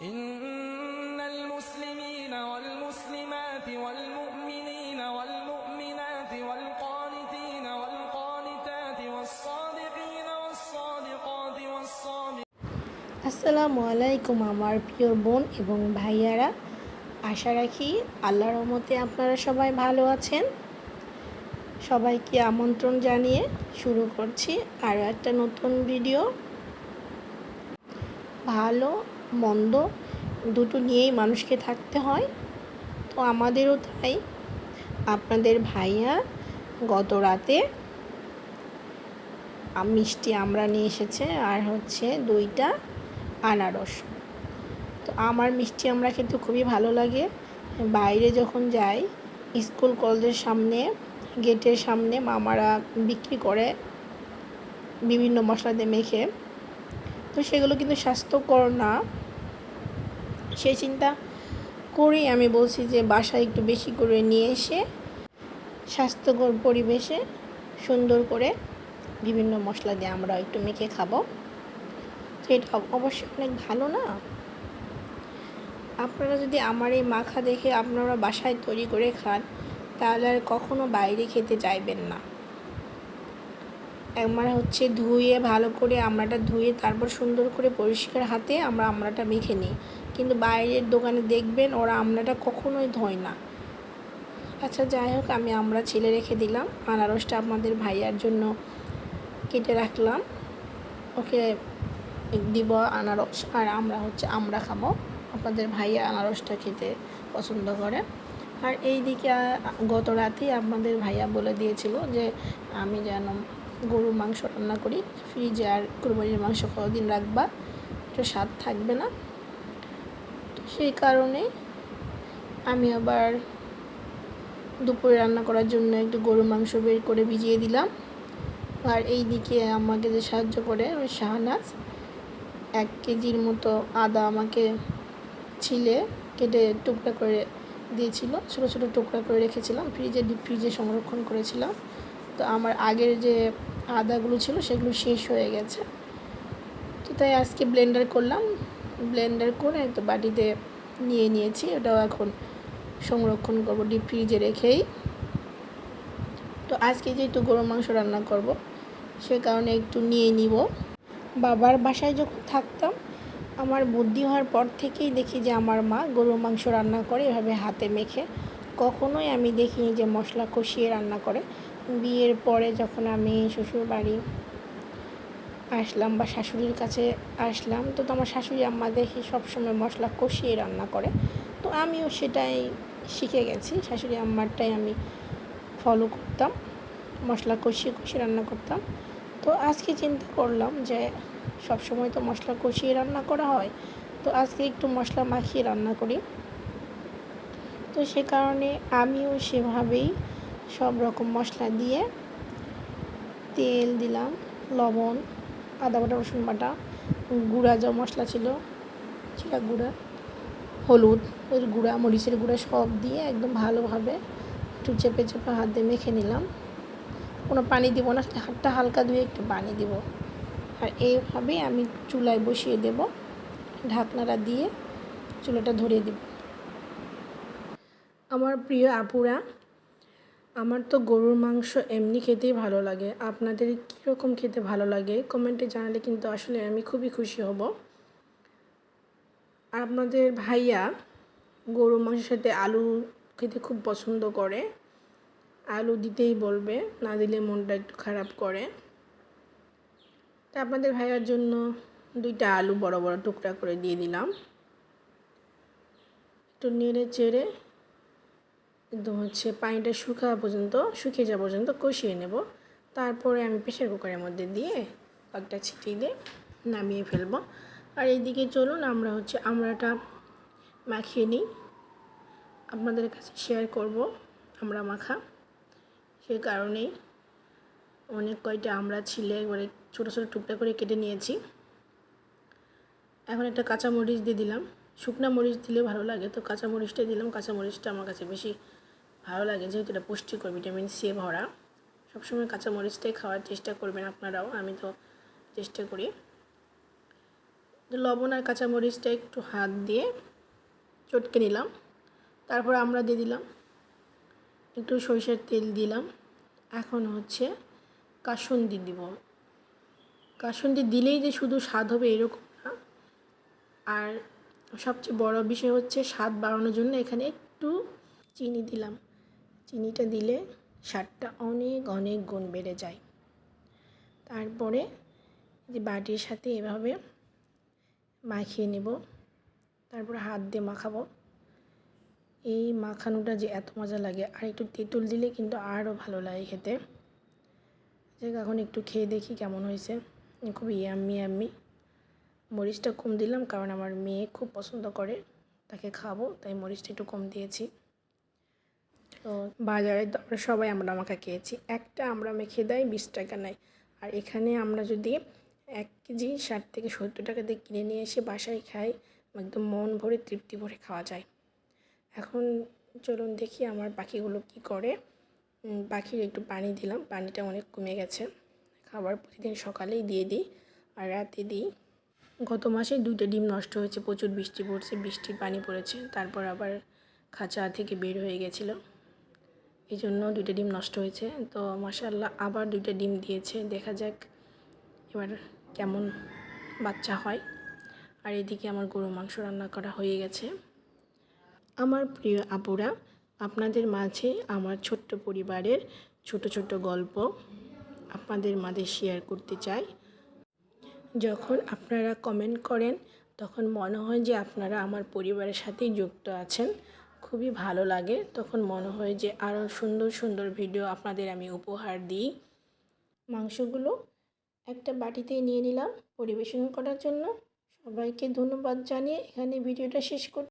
إن المسلمين والمسلمات والمؤمنين والمؤمنات والقانتين والقانتات والصادقين والصادقات والصابرين আসসালামু আলাইকুম আমার প্রিয় বোন এবং ভাইয়ারা আশা রাখি আল্লাহর রহমতে আপনারা সবাই ভালো আছেন সবাইকে আমন্ত্রণ জানিয়ে শুরু করছি আরও একটা নতুন ভিডিও ভালো মন্দ, দুটো নিয়েই মানুষকে থাকতে হয়। তো আমাদেরও তাই। আপনাদের ভাইয়া গত রাতে মিষ্টি আমরা নিয়ে এসেছে, আর হচ্ছে দুইটা আনারস। তো আমার মিষ্টি আমরা কিন্তু খুবই ভালো লাগে। বাইরে যখন যাই, স্কুল কলেজের সামনে, গেটের সামনে মামারা বিক্রি করে বিভিন্ন মশলা দিয়ে মেখে। তো সেগুলো কিন্তু স্বাস্থ্যকর না। সেই চিন্তা করেই আমি বলছি যে বাসায় একটু বেশি করে নিয়ে এসে স্বাস্থ্যকর পরিবেশে সুন্দর করে বিভিন্ন মশলা দিয়ে আমরা একটু মেখে খাব। তো এটা অবশ্যই অনেক ভালো না? আপনারা যদি আমার এই মাখা দেখে আপনারা বাসায় তৈরি করে খান, তাহলে আর কখনো বাইরে খেতে চাইবেন না। একবার হচ্ছে ধুয়ে ভালো করে আমড়াটা ধুয়ে তারপর সুন্দর করে পরিষ্কার হাতে আমরা আমড়াটা মেখে নিই। কিন্তু বাইরের দোকানে দেখবেন ওরা আমড়াটা কখনোই ধোয় না। আচ্ছা যাই হোক, আমি আমরা ছেলে রেখে দিলাম। আনারসটা আপনাদের ভাইয়ার জন্য কেটে রাখলাম। ওকে দিব আনারস, আর আমরা হচ্ছে আমরা খাব। আপনাদের ভাইয়া আনারসটা খেতে পছন্দ করে। আর এই দিকে গত রাতেই আপনাদের ভাইয়া বলে দিয়েছিল যে আমি যেন গরুর মাংস রান্না করি, ফ্রিজে আর কুরবানির মাংস কদিন রাখবা? একটু স্বাদ থাকবে না। সেই কারণে আমি আবার দুপুরে রান্না করার জন্য একটু গরুর মাংস বের করে ভিজিয়ে দিলাম। আর এই দিকে আমাকে যে সাহায্য করে ওই শাহনাজ, এক কেজির মতো আদা আমাকে ছিলে, কেটে টুকরা করে দিয়েছিল। ছোটো ছোটো টুকরা করে রেখেছিলাম, ফ্রিজে, ডিপ ফ্রিজে সংরক্ষণ করেছিলাম। তো আমার আগের যে আদাগুলো ছিল সেগুলো শেষ হয়ে গেছে। তো তাই আজকে ব্লেন্ডার করলাম। ব্লেন্ডার করে তো বাটিতে নিয়ে নিয়েছি ওটাও এখন সংরক্ষণ করব ডিপ ফ্রিজে রেখেই। তো আজকে যেহেতু গরু মাংস রান্না করব, সে কারণে একটু নিয়ে নিব। বাবার বাসায় যখন থাকতাম, আমার বুদ্ধি হওয়ার পর থেকেই দেখি যে আমার মা গরুর মাংস রান্না করে এভাবে হাতে মেখে। কখনোই আমি দেখিনি যে মশলা কষিয়ে রান্না করে। বিয়ের পরে যখন আমি শ্বশুর বাড়ি আসলাম বা শাশুড়ির কাছে আসলাম। তো তোমার শাশুড়ি আম্মা দেখি সবসময় মশলা কষিয়ে রান্না করে। তো আমিও সেটাই শিখে গেছি। শাশুড়ি আম্মারটাই আমি ফলো করতাম। মশলা কষিয়ে কষিয়ে রান্না করতাম। তো আজকে চিন্তা করলাম যে সব সময় তো মশলা কষিয়ে রান্না করা হয়। তো আজকে একটু মশলা মাখিয়ে রান্না করি। তো সে কারণে আমিও সেভাবেই সব রকম মশলা দিয়ে তেল দিলাম, লবণ আদা বাটা, রসুন বাটা, গুঁড়া যা মশলা ছিল জিরা গুঁড়া, হলুদ এর গুঁড়া, মরিচের গুঁড়া সব দিয়ে একদম ভালোভাবে একটু চেপে চেপে হাত দিয়ে মেখে নিলাম। কোনো পানি দিব না হাতটা হালকা ধুয়ে একটু পানি দিব। আর এইভাবেই আমি চুলায় বসিয়ে দেব, ঢাকনাটা দিয়ে চুলাটা ধরিয়ে দিব। আমার প্রিয় আপুরা আমার তো গরুর মাংস এমনি খেতেই ভালো লাগে। আপনাদের কীরকম খেতে ভালো লাগে? কমেন্টে জানালে কিন্তু আসলে আমি খুবই খুশি হব। আর আপনাদের ভাইয়া গরুর মাংসের সাথে আলু খেতে খুব পছন্দ করে। আলু দিতেই বলবে, না দিলে মনটা একটু খারাপ করে। তা আপনাদের ভাইয়ার জন্য দুইটা আলু বড় বড় টুকরা করে দিয়ে দিলাম। একটু নেড়ে চেড়ে একদম হচ্ছে পানিটা শুকাওয়া পর্যন্ত, শুকিয়ে যাওয়া পর্যন্ত কষিয়ে নেব। তারপরে আমি প্রেশার কুকারের মধ্যে দিয়ে কয়েকটা ছিটিয়ে দিয়ে নামিয়ে ফেলব। আর এইদিকে চলুন, আমরা হচ্ছে আমড়াটা মাখিয়ে নিই। আপনাদের কাছে শেয়ার করব আমরা মাখা। সেই কারণেই অনেক কয়টা আমরা ছিলে একবারে ছোটো ছোটো টুকরা করে কেটে নিয়েছি। এখন একটা কাঁচা মরিচ দিয়ে দিলাম। শুকনো মরিচ দিলে ভালো লাগে, তো কাঁচা মরিচটাই দিলাম। কাঁচা মরিচটা আমার কাছে বেশি ভালো লাগে, যেহেতু এটা পুষ্টিকর, ভিটামিন সি ভরা। সবসময় কাঁচা মরিচটাই খাওয়ার চেষ্টা করবেন আপনারাও, আমি তো চেষ্টা করি। লবণ আর কাঁচামরিচটা একটু হাত দিয়ে চটকে নিলাম। তারপর আমরা দিয়ে দিলাম, একটু সরিষার তেল দিলাম। এখন হচ্ছে কাসুন্দি দিব। কাসুন্দি দিলেই যে শুধু স্বাদ হবে এরকম না। আর সবচেয়ে বড় বিষয় হচ্ছে স্বাদ বাড়ানোর জন্য এখানে একটু চিনি দিলাম। চিনিটা দিলে স্বাদটা অনেক অনেক গুণ বেড়ে যায়। তারপরে যে বাটির সাথে এভাবে মাখিয়ে নেব। তারপরে হাত দিয়ে মাখাবো। এই মাখানোটা যে এত মজা লাগে। আর একটু তেঁতুল দিলে কিন্তু আরও ভালো লাগে খেতে। যাক এখন একটু খেয়ে দেখি কেমন হয়েছে। খুব ইয়াম্মি ইয়াম্মি। মরিচটা কম দিলাম কারণ আমার মেয়ে খুব পছন্দ করে। তাকে খাব, তাই মরিচটা একটু কম দিয়েছি। তো বাজারে তো আমরা সবাই আমরা মাখা খেয়েছি। একটা আমরা মেখে দেয় বিশ টাকা নেয়। আর এখানে আমরা যদি এক কেজি ষাট থেকে সত্তর টাকা দিয়ে কিনে নিয়ে এসে বাসায় খাই, একদম মন ভরে তৃপ্তি ভরে খাওয়া যায়। এখন চলুন দেখি আমার পাখিগুলো কি করে। পাখির একটু পানি দিলাম, পানিটা অনেক কমে গেছে। খাবার প্রতিদিন সকালেই দিয়ে দিই আর রাতে দিই। গত মাসে দুইটা ডিম নষ্ট হয়েছে, প্রচুর বৃষ্টি পড়ছে, বৃষ্টির পানি পড়েছে, তারপর আবার খাঁচা থেকে বের হয়ে গেছিল। এই জন্য দুইটা ডিম নষ্ট হয়েছে। তো মাসাল্লাহ আবার দুইটা ডিম দিয়েছে। দেখা যাক এবার কেমন বাচ্চা হয়। আর এদিকে আমার গরু মাংস রান্না করা হয়ে গেছে। আমার প্রিয় আপুরা, আপনাদের মাঝে আমার ছোট্ট পরিবারের ছোট ছোট গল্প আপনাদের মাঝে শেয়ার করতে চাই। যখন আপনারা কমেন্ট করেন, তখন মনে হয় যে আপনারা আমার পরিবারের সাথেই যুক্ত আছেন। খুবই ভালো লাগে। তখন মনে হয় যে আরও সুন্দর সুন্দর ভিডিও আপনাদের আমি উপহার দিই। মাংসগুলো একটা বাটিতে নিয়ে নিলাম পরিবেশন করার জন্য। সবাইকে ধন্যবাদ জানিয়ে এখানে ভিডিওটা শেষ করছি